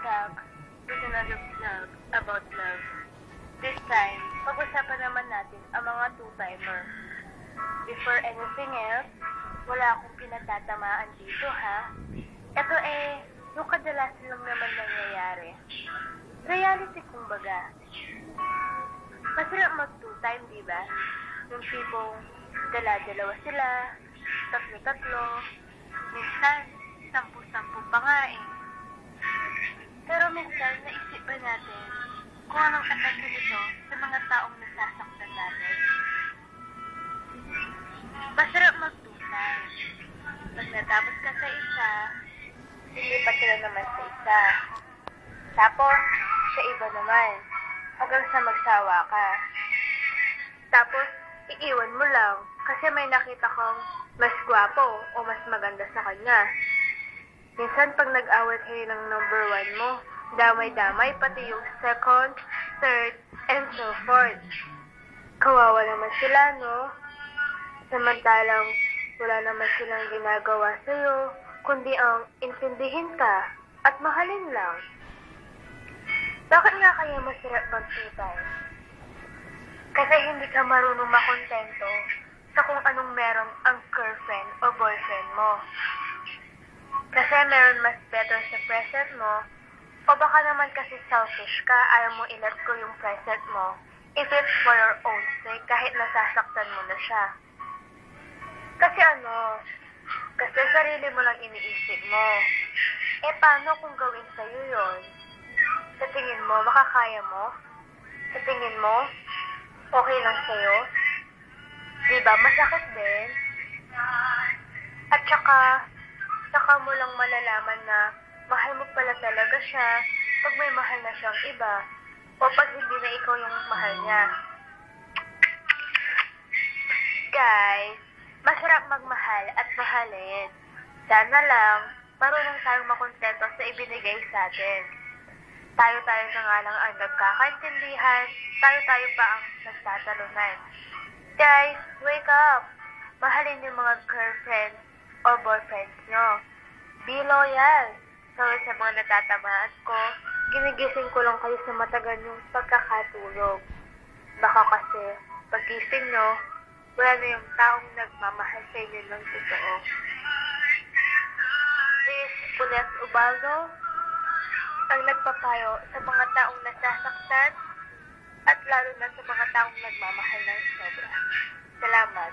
back with another vlog about love. This time, pag-usapan naman natin ang mga two-timer. Before anything else, wala akong pinatatamaan dito ha. Ito eh, yung kadalasan lang naman nangyayari. Reality kumbaga. Masarap mag two-time, di ba? Yung tipong dala-dalawa sila, tatlo-tatlo, minsan, sampu-sampu pa nga isa. Tapos, sa iba naman, hanggang sa magsawa ka. Tapos, iiwan mo lang kasi may nakita kang mas gwapo o mas maganda sa kanya. Minsan pag nag-away kayo ng number one mo, damay-damay pati yung second, third, and so forth. Kawawa naman sila, no? Samantalang wala naman silang ginagawa sa'yo, kundi ang intindihin ka at mahalin lang. Bakit nga kaya masarap magtutay? Kasi hindi ka marunong makontento sa kung anong meron ang girlfriend o boyfriend mo. Kasi meron mas better sa present mo, o baka naman kasi selfish ka, ayaw mo i-let go yung present mo, if it's for your own sake, kahit nasasaktan mo na siya. Kasi ano, kasi sarili mo lang iniisip mo. Eh, paano kung gawin sa'yo yon? Sa tingin mo, makakaya mo? Sa tingin mo, okay lang sa'yo? Diba, masakit din. At saka, saka mo lang malalaman na mahal mo pala talaga siya pag may mahal na siyang iba o pag hindi na ikaw yung mahal niya. Guys, masarap magmahal at mahalin. Sana lang, marunong tayong makontento sa ibinigay sa atin. Tayo-tayo na nga lang ang nagkakaintindihan, tayo-tayo pa ang nagtatalunan. Guys, wake up! Mahalin yung mga girlfriends or boyfriends nyo. Be loyal. Sorry sa mga natatamaan ko, ginigising ko lang kayo sa matagal yung pagkakatulog. Baka kasi, pagising nyo, wala na yung taong nagmamahal sa inyo ng totoo. Pulet Ubaldo, ang nagpapayo sa mga taong nasasaktan at lalo na sa mga taong nagmamahal ng sobra. Salamat.